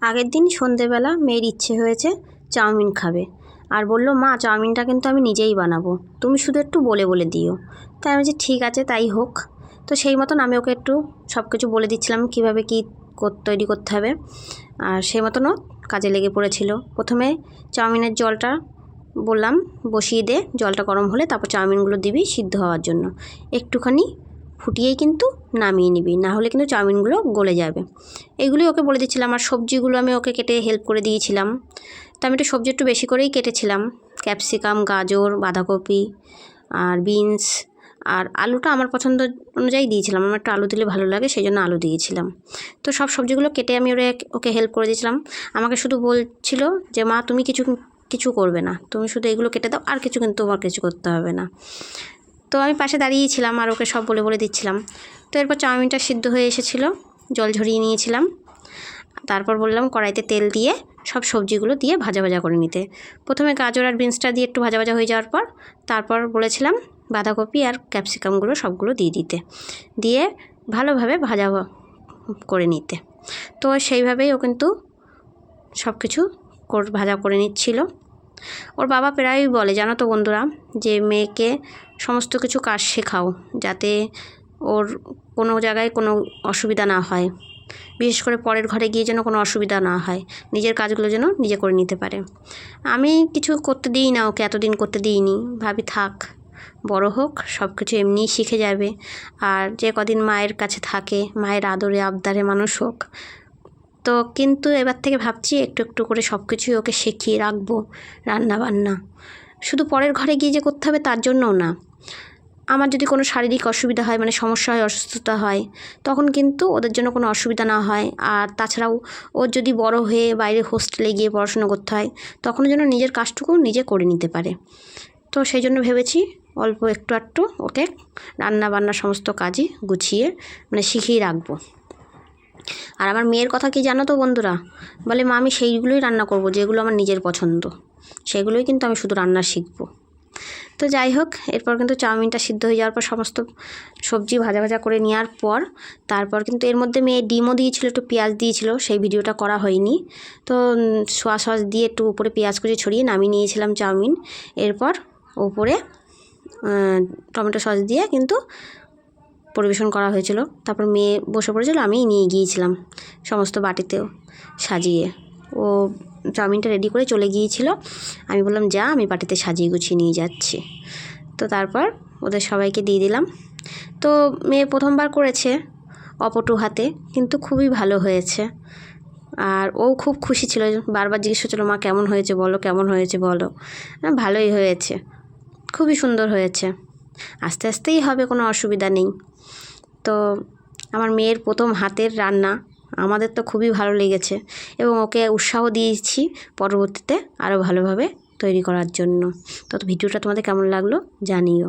আগের দিন সন্ধেবেলা মেয়ের ইচ্ছে হয়েছে চাউমিন খাবে। আর বলল, মা, চাউমিনটা কিন্তু আমি নিজেই বানাবো। তুমি শুধু একটু বলে বলে দিও। তাই আমি বলছি ঠিক আছে, তাই হোক। তো সেই মতন আমি ওকে একটু সব কিছু বলে দিচ্ছিলাম, কীভাবে কী তৈরি করতে হবে। আর সেই মতনও কাজে লেগে পড়েছিল। প্রথমে চাউমিনের জলটা বললাম, বসিয়ে দে, জলটা গরম হলে তারপর চাউমিনগুলো দিবি সিদ্ধ হওয়ার জন্য। একটুখানি ফুটিয়েই কিন্তু নামিয়ে নিবি, না হলে কিন্তু চাউমিনগুলো গলে যাবে। এগুলোই ওকে বলে দিচ্ছিলাম আর সবজিগুলো আমি ওকে কেটে হেল্প করে দিয়েছিলাম। তো আমি একটু সবজি একটু বেশি করেই কেটেছিলাম। ক্যাপসিকাম গাজর, বাঁধাকপি আর বিনস আর আলুটা আমার পছন্দ অনুযায়ী দিয়েছিলাম। আমার একটু আলু দিলে ভালো লাগে সেই জন্য আলু দিয়েছিলাম। তো সব সবজিগুলো কেটে আমি ওরে ওকে হেল্প করে দিয়েছিলাম। আমাকে শুধু বলছিল যে, মা, তুমি কিছু কিছু করবে না। তুমি শুধু এগুলো কেটে দাও, আর কিছু কিন্তু তোমার কিছু করতে হবে না। তো আমি পাশে দাঁড়িয়েছিলাম আর ওকে সব বলে বলে দিচ্ছিলাম। তো এরপর চাউমিনটা সিদ্ধ হয়ে এসেছিল, জল ঝরিয়ে নিয়েছিলাম। তারপর বললাম কড়াইতে তেল দিয়ে সব সবজিগুলো দিয়ে ভাজা ভাজা করে নিতে। প্রথমে গাজর আর বিনসটা দিয়ে একটু ভাজা ভাজা হয়ে যাওয়ার পর তারপর বলেছিলাম বাঁধাকপি আর ক্যাপসিকামগুলো সবগুলো দিয়ে দিতে। দিয়ে ভালোভাবে ভাজা করে নিতে। তো সেইভাবেই ও কিন্তু সব কিছু ভাজা করে নিচ্ছিল। ওর বাবা প্রায়ই বলে, জানো তো বন্ধুরা, যে মেয়েকে সমস্ত কিছু কাজ শেখাও, যাতে ওর কোনো জায়গায় কোনো অসুবিধা না হয়। বিশেষ করে পরের ঘরে গিয়ে যেন কোনো অসুবিধা না হয়। নিজের কাজগুলো যেন নিজে করে নিতে পারে। আমি কিছু করতে দিই না ওকে, এতদিন করতে দিইনি। ভাবি, থাক, বড় হোক সব কিছু এমনিই শিখে যাবে। আর যে কদিন মায়ের কাছে থাকে, মায়ের আদরে, আবদারে মানুষ হোক তো কিন্তু এবার থেকে ভাবছি একটু একটু করে সব কিছুই ওকে শিখিয়ে রাখব রান্না বান্না শুধু পরের ঘরে গিয়ে যে করতে হবে তার জন্যও না। আমার যদি কোনো শারীরিক অসুবিধা হয় মানে সমস্যা হয়, অসুস্থতা হয়, তখন কিন্তু ওদের জন্য কোনো অসুবিধা না হয়। আর তাছাড়াও ওর যদি বড় হয়ে বাইরে হোস্টেলে গিয়ে পড়াশোনা করতে হয়, তখনও যেন নিজের কাজটুকু নিজে করে নিতে পারে। তো সেই জন্য ভেবেছি অল্প একটু একটু ওকে রান্না বান্না সমস্ত কাজই গুছিয়ে মানে শিখিয়ে রাখব। আর আমার মেয়ের কথা কি জানো তো বন্ধুরা? বলে, মা, আমি সেইগুলোই রান্না করব, যেগুলো আমার নিজের পছন্দ। সেগুলোই কিন্তু আমি শুধু রান্না শিখব। তো যাই হোক, এরপর কিন্তু চাউমিনটা সিদ্ধ হয়ে যাওয়ার পর সমস্ত সবজি ভাজা ভাজা করে নেওয়ার পর, তারপর কিন্তু এর মধ্যে মেয়ে ডিমও দিয়েছিল, একটু পেঁয়াজ দিয়েছিল, সেই ভিডিওটা করা হয়নি। তো সোয়া সস দিয়ে একটু উপরে পেঁয়াজ কুচি ছড়িয়ে নামিয়ে নিয়েছিলাম চাউমিন। এরপর ওপরে টমেটো সস দিয়ে কিন্তু পরিবেশন করা হয়েছিল। তারপর মেয়ে বসে পড়েছিল আমি নিয়ে গিয়েছিলাম সমস্ত বাটিতেও সাজিয়ে। ও চাউমিনটা রেডি করে চলে গিয়েছিল। আমি বললাম, যা, আমি বাটিতে সাজিয়ে গুছিয়ে নিয়ে যাচ্ছি। তো তারপর ওদের সবাইকে দিয়ে দিলাম। তো মেয়ে প্রথমবার করেছে অপটু হাতে, কিন্তু খুবই ভালো হয়েছে। আর ও খুব খুশি ছিল, বারবার জিজ্ঞেস করছিল, মা, কেমন হয়েছে বলো, কেমন হয়েছে বলো? ভালোই হয়েছে, খুবই সুন্দর হয়েছে। আস্তে আস্তেই হবে, কোনো অসুবিধা নেই। তো আমার মেয়ের প্রথম হাতের রান্না, আমাদের তো খুবই ভালো লেগেছে এবং ওকে উৎসাহ দিয়েছি পরবর্তীতে আরও ভালোভাবে তৈরি করার জন্য। তো ভিডিওটা তোমাদের কেমন লাগল জানিও।